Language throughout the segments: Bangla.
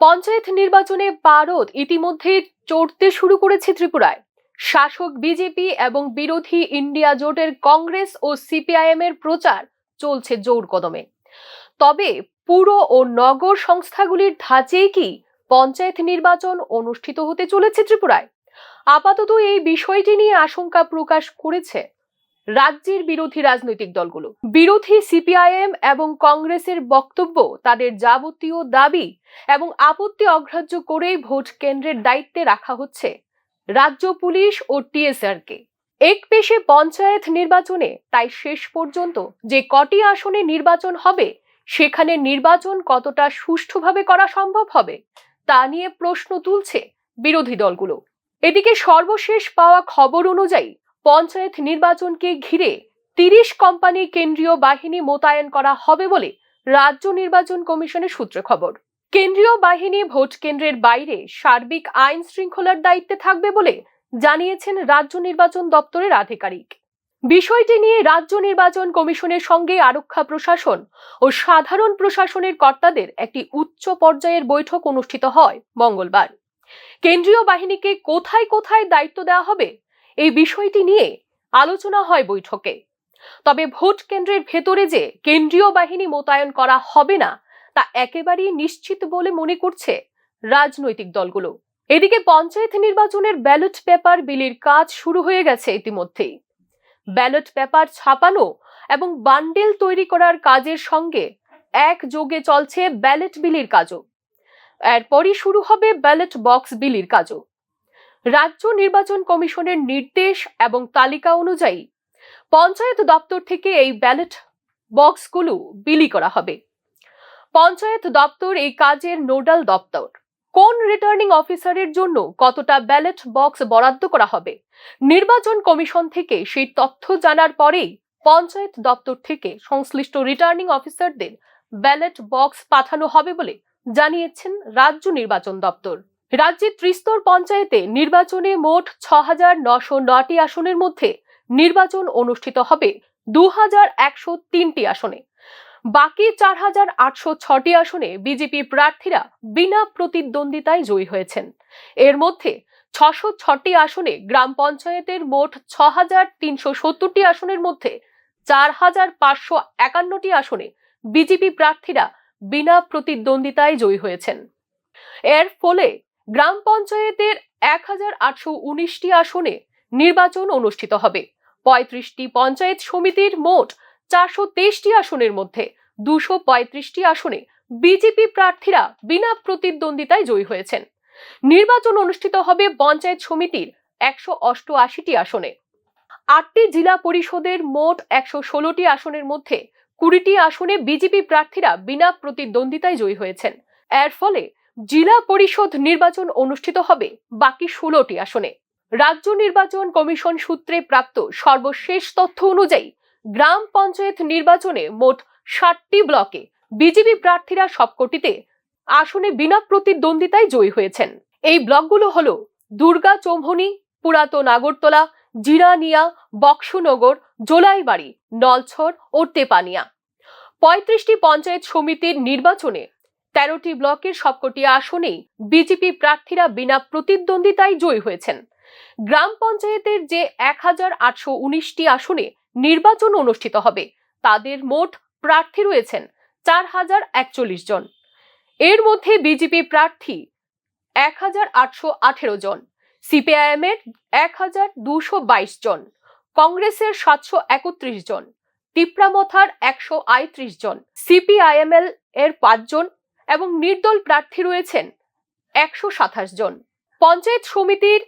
পঞ্চায়েত নির্বাচনে পারদ ইতিমধ্যে চড়তে শুরু করেছে ত্রিপুরায়। শাসক বিজেপি এবং বিরোধী ইন্ডিয়া জোটের কংগ্রেস ও সিপিআইএম এর প্রচার চলছে জোর কদমে। তবে পুর ও নগর সংস্থাগুলির ধাঁচেই কি পঞ্চায়েত নির্বাচন অনুষ্ঠিত হতে চলেছে ত্রিপুরায়? আপাতত এই বিষয়টি নিয়ে আশঙ্কা প্রকাশ করেছে রাজ্যের বিরোধী রাজনৈতিক দলগুলো। বিরোধী সিপিআইএম এবং কংগ্রেসের বক্তব্য, তাদের যাবতীয় দাবি এবং আপত্তি অগ্রাহ্য করেই ভোট কেন্দ্রের দায়িত্বে রাখা হচ্ছে রাজ্য পুলিশ ও টিএসআর কে এক পেশে পঞ্চায়েত নির্বাচনে তাই শেষ পর্যন্ত যে কটি আসনে নির্বাচন হবে, সেখানে নির্বাচন কতটা সুষ্ঠুভাবে করা সম্ভব হবে, তা নিয়ে প্রশ্ন তুলছে বিরোধী দলগুলো। এদিকে সর্বশেষ পাওয়া খবর অনুযায়ী পঞ্চায়েত নির্বাচনকে ঘিরে তিরিশ কোম্পানি কেন্দ্রীয় বাহিনী মোতায়েন করা হবে বলে রাজ্য নির্বাচন কমিশনের সূত্রে খবর। কেন্দ্রীয় বাহিনী ভোট কেন্দ্রের বাইরে সার্বিক আইন শৃঙ্খলার দায়িত্বে থাকবে বলে জানিয়েছেন রাজ্য নির্বাচন দপ্তরের আধিকারিক। বিষয়টি নিয়ে রাজ্য নির্বাচন কমিশনের সঙ্গে আরক্ষা প্রশাসন ও সাধারণ প্রশাসনের কর্তাদের একটি উচ্চ পর্যায়ের বৈঠক অনুষ্ঠিত হয় মঙ্গলবার। কেন্দ্রীয় বাহিনীকে কোথায় কোথায় দায়িত্ব দেওয়া হবে এই বিষয়টি নিয়ে আলোচনা হয় বৈঠকে। তবে ভোট কেন্দ্রের ভেতরে যে কেন্দ্রীয় বাহিনী মোতায়েন করা হবে না, তা একেবারেই নিশ্চিত বলে মনে করছে রাজনৈতিক দলগুলো। এদিকে পঞ্চায়েত নির্বাচনের ব্যালট পেপার বিলির কাজ শুরু হয়ে গেছে ইতিমধ্যেই। ব্যালট পেপার ছাপানো এবং বান্ডেল তৈরি করার কাজের সঙ্গে এক যোগে চলছে ব্যালট বিলির কাজও। এরপরই শুরু হবে ব্যালট বক্স বিলির কাজও। রাজ্য নির্বাচন কমিশনের নির্দেশ এবং তালিকা অনুযায়ী পঞ্চায়েত দপ্তর থেকে এই ব্যালট বক্সগুলো বিলি করা হবে। পঞ্চায়েত দপ্তর এই কাজের নোডাল দপ্তর। কোন রিটার্নিং অফিসারের জন্য কতটা ব্যালট বক্স বরাদ্দ করা হবে? নির্বাচন কমিশন থেকে সেই তথ্য জানার পরেই পঞ্চায়েত দপ্তর থেকে সংশ্লিষ্ট রিটার্নিং অফিসারদের ব্যালট বক্স পাঠানো হবে বলে জানিয়েছেন রাজ্য নির্বাচন দপ্তর। রাজ্যের ত্রিস্তর পঞ্চায়েতে নির্বাচনে মোট ছ হাজার নশো নটি আসনের মধ্যে নির্বাচন অনুষ্ঠিত হবে দু হাজার একশো তিনটি আসনে। বাকি চার হাজার আটশো ছটি আসনে বিজেপি প্রার্থীরা বিনা প্রতিদ্বন্দ্বিতায় জয়ী হয়েছেন। এর মধ্যে ছশো ছটি আসনে গ্রাম পঞ্চায়েতের মোট ছ হাজার তিনশো সত্তরটি আসনের মধ্যে চার হাজার পাঁচশো একান্নটি আসনে বিজেপি প্রার্থীরা বিনা প্রতিদ্বন্দ্বিতায় জয়ী হয়েছেন। এর ফলে গ্রাম পঞ্চায়েতের এক আসনে নির্বাচন অনুষ্ঠিত হবে। পঁয়ত্রিশটি পঞ্চায়েত সমিতির মোট চারশো তেইশটি আসনের মধ্যে দুশো পঁয়ত্রিশটি আসনে বিজেপি প্রার্থীরা বিনা প্রতিদ্বন্দ্বিতায় জয়ী হয়েছেন। নির্বাচন অনুষ্ঠিত হবে পঞ্চায়েত সমিতির একশো অষ্টআশিটি আসনে। আটটি জেলা পরিষদের মোট একশো ষোলোটি আসনের মধ্যে কুড়িটি আসনে বিজেপি প্রার্থীরা বিনা প্রতিদ্বন্দ্বিতায় জয়ী হয়েছেন। এর ফলে জেলা পরিষদ নির্বাচন অনুষ্ঠিত হবে বাকি ষোলোটি আসনে। রাজ্য নির্বাচন কমিশন সূত্রে প্রাপ্ত সর্বশেষ তথ্য অনুযায়ী গ্রাম পঞ্চায়েত নির্বাচনে মোট ষাটটি ব্লকে বিজেপি প্রার্থীরা সবকটিতে আসনে বিনা প্রতিদ্বন্দ্বিতায় জয়ী হয়েছেন। এই ব্লকগুলো হল দুর্গা চৌমনি পুরাতন আগরতলা, জিরানিয়া, বক্সনগর, জোলাইবাড়ি, নলছর ও তেপানিয়া পঁয়ত্রিশটি পঞ্চায়েত সমিতির নির্বাচনে তেরোটি ব্লকের সবকটি আসনেই বিজেপি প্রার্থীরা বিনা প্রতিদ্বন্দ্বিতায় জয়ী হয়েছেন। গ্রাম পঞ্চায়েতের যে এক হাজার আটশো উনিশটি আসনে নির্বাচন অনুষ্ঠিত হবে, তাদের মোট প্রার্থী রয়েছেন চার হাজার একচল্লিশ জন। এর মধ্যে বিজেপি প্রার্থী এক হাজার আটশো আঠেরো জন, সিপিআইএম এর এক হাজার দুশো বাইশ জন, কংগ্রেসের সাতশো একত্রিশ জন, তিপ্রামথার একশো আটত্রিশ জন সিপিআইএমএল এর পাঁচজন এবং নির্দল প্রার্থী রয়েছেন একশো সাতাশ জন। পঞ্চায়েত সমিতির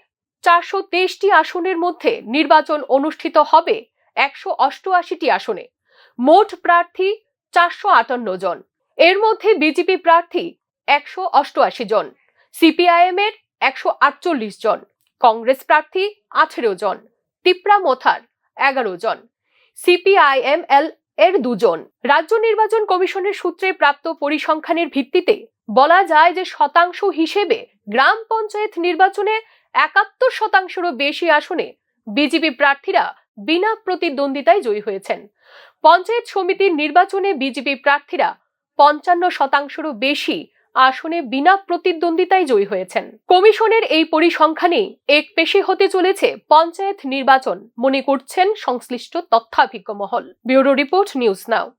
চারশো তেইশটি আসনের মধ্যে নির্বাচন অনুষ্ঠিত হবে একশো অষ্টআশিটি আসনে। মোট প্রার্থী চারশো আটান্ন জন। এর মধ্যে বিজেপি প্রার্থী একশো অষ্টআশি জন। সিপিআইএম এর একশো আটচল্লিশ জন। কংগ্রেস প্রার্থী আঠেরো জন। তিপ্রা মোথার এগারো জন। সিপিআইএমএল এর দুজন। রাজ্য নির্বাচন কমিশনের সূত্রে প্রাপ্ত পরিসংখ্যানের ভিত্তিতে বলা যায় যে শতাংশ হিসেবে গ্রাম পঞ্চায়েত নির্বাচনে একাত্তর শতাংশেরও বেশি আসনে বিজেপি প্রার্থীরা বিনা প্রতিদ্বন্দ্বিতায় জয়ী হয়েছেন। পঞ্চায়েত সমিতির নির্বাচনে বিজেপি প্রার্থীরা পঞ্চান্ন শতাংশেরও বেশি আসনে বিনা প্রতিদ্বন্দ্বিতায় জয়ী হয়েছেন। কমিশনের এই পরিসংখ্যানে এক পেশে হতে চলেছে পঞ্চায়েত নির্বাচন। মনে করছেন সংশ্লিষ্ট তথ্যাভিজ্ঞ মহল। Bureau report news now.